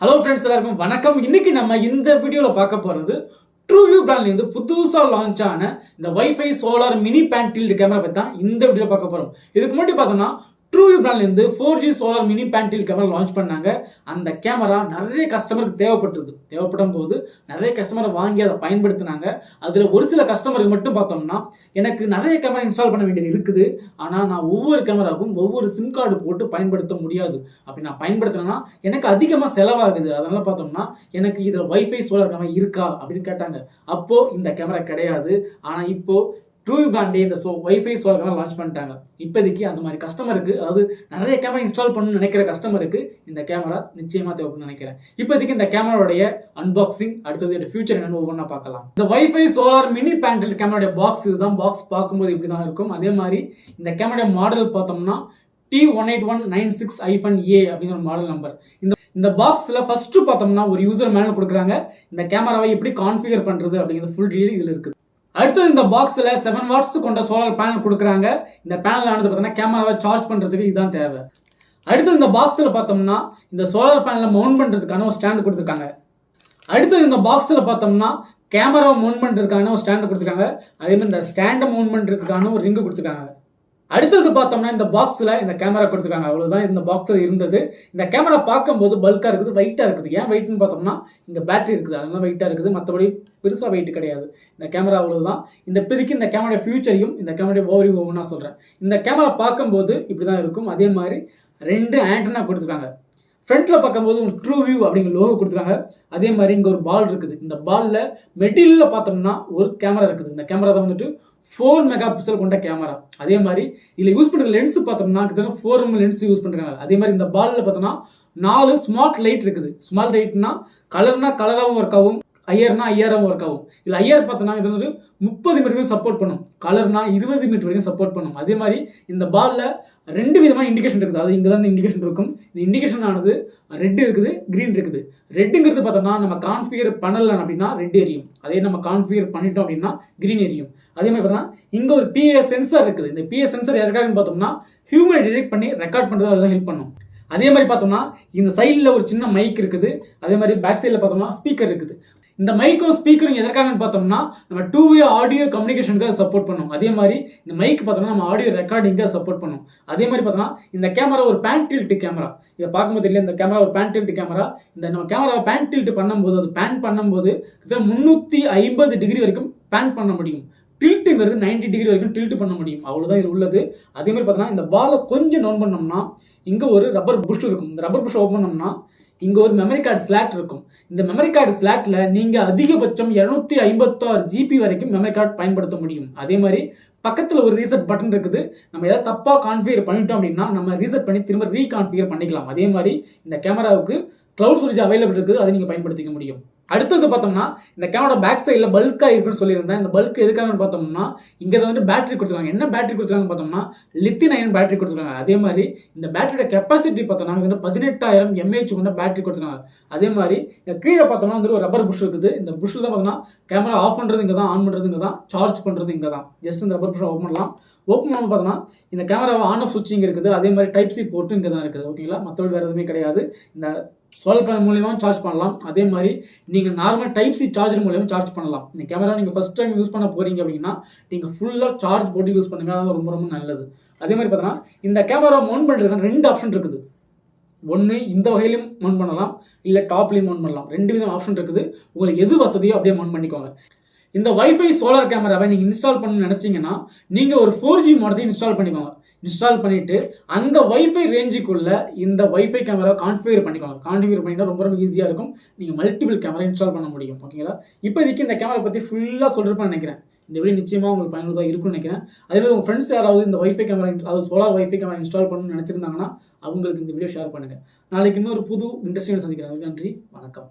Hello friends எல்லாருக்கும் வணக்கம். இன்னைக்கு நம்ம இந்த வீடியோவில் பார்க்க போகிறது ட்ரூ வியூ பிராண்ட்லேருந்து புதுசாக லான்ச் ஆன இந்த wifi solar mini pan tilt camera பற்றி தான் இந்த வீடியோ பார்க்க போகிறோம் இதுக்கு முன்னாடி பார்த்தோம்னா ட்ரூ பிராண்ட்லேருந்து ஃபோர் ஜி சோலார் மினி பேண்டில் கேமரா லான்ச் பண்ணாங்க. அந்த கேமரா நிறைய கஸ்டமருக்கு தேவைப்பட்டிருக்கு தேவைப்படும் போது நிறைய கஸ்டமரை வாங்கி அதை பயன்படுத்தினாங்க. அதில் ஒரு சில கஸ்டமருக்கு மட்டும் பார்த்தோம்னா எனக்கு நிறைய கேமரா இன்ஸ்டால் பண்ண வேண்டியது இருக்குது. ஆனால் நான் ஒவ்வொரு கேமராவுக்கும் ஒவ்வொரு சிம் கார்டு போட்டு பயன்படுத்த முடியாது. அப்படி நான் பயன்படுத்தினேன்னா எனக்கு அதிகமாக செலவாகுது. அதனால் பார்த்தோம்னா எனக்கு இதில் வைஃபை சோலார் கேமரா இருக்கா? அப்படின்னு கேட்டாங்க. அப்போது இந்த கேமரா கிடையாது. ஆனால் இப்போது ட்ரூ பிராண்டே இந்த சோ வைஃபை சோலர்லாம் லான்ச் பண்ணிட்டாங்க. இப்போதைக்கு அந்த மாதிரி கஸ்டமருக்கு அதாவது நிறைய கேமரா இன்ஸ்டால் பண்ணணும்னு நினைக்கிற கஸ்டமருக்கு இந்த கேமரா நிச்சயமாக தேவைப்படும்னு நினைக்கிறேன். இப்போதைக்கு இந்த கேமராவுடைய அன்பாக்சிங் அடுத்தது ஃபியூச்சர் என்னன்னு ஒவ்வொன்றா பார்க்கலாம். இந்த வைஃபை சோலார் மினி பேண்டில் கேமராடைய பாக்ஸ் இதுதான் பாக்ஸ் பார்க்கும்போது இப்படி தான் இருக்கும். அதே மாதிரி இந்த கேமராடைய மாடல் பார்த்தோம்னா T one eight one nine six ஐஃபன் ஏ அப்படிங்கிற மாடல் நம்பர் இந்த இந்த பாக்ஸில் ஃபஸ்ட்டு பார்த்தோம்னா ஒரு யூசர் மேலே கொடுக்குறாங்க. இந்த கேமராவை எப்படி கான்ஃபிகர் பண்ணுறது அப்படிங்கிறது ஃபுல் டீடைல் இதில் இருக்குது அடுத்தது இந்த பாக்ஸில் செவன் வாட்ஸ் கொண்ட சோலார் பேனல் கொடுக்குறாங்க. இந்த பேனல் ஆனது பார்த்தீங்கன்னா கேமராவை சார்ஜ் பண்ணுறதுக்கு இதுதான் தேவை. அடுத்தது இந்த பாக்ஸில் பார்த்தோம்னா இந்த சோலார் பேனலை மவுண்ட் பண்ணுறதுக்கான ஒரு ஸ்டாண்ட் கொடுத்துருக்காங்க. அடுத்தது இந்த பாக்ஸில் பார்த்தோம்னா கேமராவை மவுண்ட் பண்ணுறதுக்கான ஒரு ஸ்டாண்டு கொடுத்துருக்காங்க. அதே மாதிரி இந்த ஸ்டாண்டை மவுண்ட் பண்ணுறதுக்கான ஒரு ரிங்கு கொடுத்துருக்காங்க. அடுத்தது பார்த்தோம்னா இந்த பாக்ஸில் இந்த கேமரா கொடுத்துருக்காங்க. அவ்வளோதான் இந்த பாக்ஸில் இருந்தது. இந்த கேமரா பார்க்கும்போது பல்காக இருக்குது வெயிட்டாக இருக்குது. ஏன் வெயிட்னு பார்த்தோம்னா இங்கே பேட்டரி இருக்குது. அதெல்லாம் வெயிட்டாக இருக்குது. மற்றபடி பெருசாக வெயிட் கிடையாது. இந்த கேமரா அவ்வளோதான் இந்த இப்போதைக்கு இந்த கேமரா ஃபியூச்சரையும் இந்த கேமரா ஓவரி ஒவ்வொன்றா சொல்கிறேன் இந்த கேமரா பார்க்கும்போது இப்படி தான் இருக்கும். அதே மாதிரி ரெண்டு ஆண்டனா கொடுத்துருக்காங்க. ஃப்ரண்ட்டில் பார்க்கும்போது ட்ரூ வியூ அப்படிங்கிற லோகோ கொடுத்துருக்காங்க. அதே மாதிரி இங்கே ஒரு பால் இருக்குது. இந்த பாலில் மெட்டீரியலில் பார்த்தோம்னா ஒரு கேமரா இருக்குது. இந்த கேமரா தான் வந்துட்டு ஃபோர் மெகா பிக்சல் கொண்ட கேமரா அதே மாதிரி இதில் யூஸ் பண்ணுற லென்ஸ் பார்த்தோம்னா கிட்டத்தட்ட ஃபோர் எம் லென்ஸ் யூஸ் பண்ணுறாங்க அதே மாதிரி இந்த பாலில் பார்த்தோம்னா நாலு ஸ்மார்ட் லைட் இருக்குது. ஸ்மார்ட் லைட்னா கலர்னா கலராகவும் ஒர்க் ஆகும். ஐயர்னா ஐயாயிரம் ஒர்க் ஆகும். இதில் ஐயர் பார்த்தோன்னா இது வந்து முப்பது மீட்டர் வரைக்கும் சப்போர்ட் பண்ணும். கலர்னா இருபது மீட்டர் வரைக்கும் சப்போர்ட் பண்ணும். அதே மாதிரி இந்த பாலில் ரெண்டு விதமான இண்டிகேஷன் இருக்குது. அது இங்கே தான் இந்த இண்டிகேஷன் இருக்கும். இந்த இண்டிகேஷன் ஆனது ரெட் இருக்குது க்ரீன் இருக்குது. ரெட்டுங்கிறது பார்த்தோம்னா நம்ம கான்ஃபிகர் பண்ணல அப்படின்னா ரெட் எரியும். அதே நம்ம கான்ஃபிகர் பண்ணிட்டோம் அப்படின்னா க்ரீன் எரியும். அதே மாதிரி பார்த்தோம்னா இங்கே ஒரு பிஎஸ் சென்சார் இருக்குது. இந்த பிஏ சென்சார் எதுக்காகன்னு பார்த்தோம்னா ஹியூமனை டிடெக்ட் பண்ணி ரெக்கார்ட் பண்ணுறது அதுதான் ஹெல்ப் பண்ணும். அதே மாதிரி பார்த்தோம்னா இந்த சைடில் ஒரு சின்ன மைக் இருக்குது. அதே மாதிரி பேக் சைடில் பார்த்தோம்னா ஸ்பீக்கர் இருக்குது. இந்த மைக்கும் ஸ்பீக்கரும் எதற்காகன்னு பார்த்தோம்னா நம்ம டூ வே ஆடியோ கம்யூனிகேஷனுக்கு சப்போர்ட் பண்ணும். அதே மாதிரி இந்த மைக் பார்த்தோம்னா நம்ம ஆடியோ ரெக்கார்டிங்காக சப்போர்ட் பண்ணும். அதே மாதிரி பார்த்தோம்னா இந்த கேமரா ஒரு பேன் கேமரா இதை பார்க்கும்போது இல்லை இந்த கேமரா ஒரு பேன் கேமரா இந்த நம்ம கேமராவை பேன் டில்ட் பண்ணும்போது அது பேன் பண்ணும்போது முந்நூற்றி ஐம்பது டிகிரி வரைக்கும் பேன் பண்ண முடியும். டில்ட்டுங்கிறது 90 டிகிரி வரைக்கும் டில்ட் பண்ண முடியும். அவ்வளோதான் இது உள்ளது. அதே மாதிரி பார்த்தோம்னா இந்த பாலை கொஞ்சம் நோன் பண்ணோம்னா இங்கே ஒரு ரப்பர் புஷ் இருக்கும். இந்த ரப்பர் புஷ் ஓப்பன் பண்ணோம்னா இங்கே ஒரு மெமரி கார்டு ஸ்லாட் இருக்கும். இந்த மெமரி கார்டு ஸ்லாட்டில் நீங்கள் அதிகபட்சம் இரநூத்தி ஐம்பத்தாறு ஜிபி வரைக்கும் மெமரி கார்டு பயன்படுத்த முடியும். அதே மாதிரி பக்கத்தில் ஒரு ரீசெட் பட்டன் இருக்குது. நம்ம ஏதாவது தப்பாக கான்ஃபிகர் பண்ணிட்டோம் அப்படின்னா நம்ம ரீசெட் பண்ணி திரும்ப ரீகான்ஃபிகர் பண்ணிக்கலாம். அதே மாதிரி இந்த கேமராவுக்கு க்ளவுட் ஸ்டோரேஜ் அவைலபிள் இருக்குது அதை நீங்கள் பயன்படுத்திக்க முடியும். அடுத்தது பார்த்தோம்னா இந்த கேமரா பேக் சைடில் பல்காக இருக்குன்னு சொல்லியிருந்தேன். இந்த பல்க் எதுக்காக பார்த்தோம்னா இங்கே வந்து பேட்டரி கொடுத்துருக்காங்க. என்ன பேட்டரி கொடுத்துருக்காங்க பார்த்தோம்னா லித்தின் அயன் பேட்டரி கொடுத்துருக்காங்க. அதே மாதிரி இந்த பேட்டரியோட கெப்பாசிட்டி பார்த்தோம்னா வந்து பதினெட்டாயிரம் எம்ஏஹெச் கொண்ட பேட்டரி கொடுத்துருக்காங்க. அதே மாதிரி இந்த கீழே பார்த்தோம்னா வந்து ஒரு ரப்பர் புஷ் இருக்குது. இந்த புஷ்ஷில் தான் பார்த்தோம்னா கேமரா ஆஃப் பண்ணுறது இங்கே தான் ஆன் பண்ணுறது இங்கே தான் சார்ஜ் பண்ணுறது இங்கே தான். ஜஸ்ட் இந்த ரப்பர் புஷ்ஷை ஓப்பன் பண்ணலாம். ஓப்பன் பண்ணி பார்த்தோம்னா இந்த கேமராவை ஆன் ஆஃப் சுவிட்சிங் இருக்குது. அதே மாதிரி டைப் சி போர்ட்டும் இங்கே தான் இருக்குது. ஓகேங்களா மற்றபடி வேறு எதுவுமே கிடையாது. இந்த சோலார் பேனல் மூலியமாக சார்ஜ் பண்ணலாம். அதே மாதிரி நீங்கள் நார்மல் டைப் சி சார்ஜர் மூலியமாக சார்ஜ் பண்ணலாம். இந்த கேமரா நீங்கள் ஃபஸ்ட் டைம் யூஸ் பண்ண போகிறீங்க அப்படின்னா நீங்கள் ஃபுல்லாக சார்ஜ் போட்டு யூஸ் பண்ணுங்க. அது ரொம்ப ரொம்ப நல்லது. அதே மாதிரி பார்த்தோன்னா இந்த கேமரா மவுண்ட் பண்ணுறதுக்கு ரெண்டு ஆப்ஷன் இருக்குது. ஒன்று இந்த வகையிலும் மவுண்ட் பண்ணலாம். இல்லை டாப்லேயும் மவுண்ட் பண்ணலாம். ரெண்டு விதம் ஆப்ஷன் இருக்குது. உங்களுக்கு எது வசதியோ அப்படியே மவுண்ட் பண்ணிக்கோங்க. இந்த வைஃபை சோலார் கேமராவை நீங்கள் இன்ஸ்டால் பண்ணணும்னு நினச்சிங்கன்னா நீங்கள் ஒரு ஃபோர் ஜி மாடத்தையும் இன்ஸ்டால் பண்ணிக்கோங்க. இன்ஸ்டால் பண்ணிவிட்டு அந்த வைஃபை ரேஞ்சுக்குள்ளே இந்த வைஃபை கேமரா கான்ஃபிகர் பண்ணிக்கலாம் கான்ஃபிகர் பண்ணிட்டா ரொம்ப ரொம்ப ஈஸியாக இருக்கும். நீங்கள் மல்டிபிள் கேமரா இன்ஸ்டால் பண்ண முடியும். ஓகேங்களா இப்போதைக்கு இந்த கேமரா பற்றி ஃபுல்லாக சொல்லிருப்பேன் நினைக்கிறேன். இந்த வீடியோ நிச்சயமாக உங்களுக்கு பயனுள்ளதாக இருக்கும்னு நினைக்கிறேன். அதே மாதிரி உங்கள் ஃப்ரெண்ட்ஸ் யாராவது இந்த வைஃபை கேமரா அதாவது சோலார் வைஃபை கேமரா இன்ஸ்டால் பண்ணணும்னு நினச்சிருந்தாங்கன்னா அவங்களுக்கு இந்த வீடியோ ஷேர் பண்ணுங்கள் நாளைக்கு இன்னொரு புது இண்டஸ்ட்ரியில் சந்திக்கிறேன். நன்றி வணக்கம்.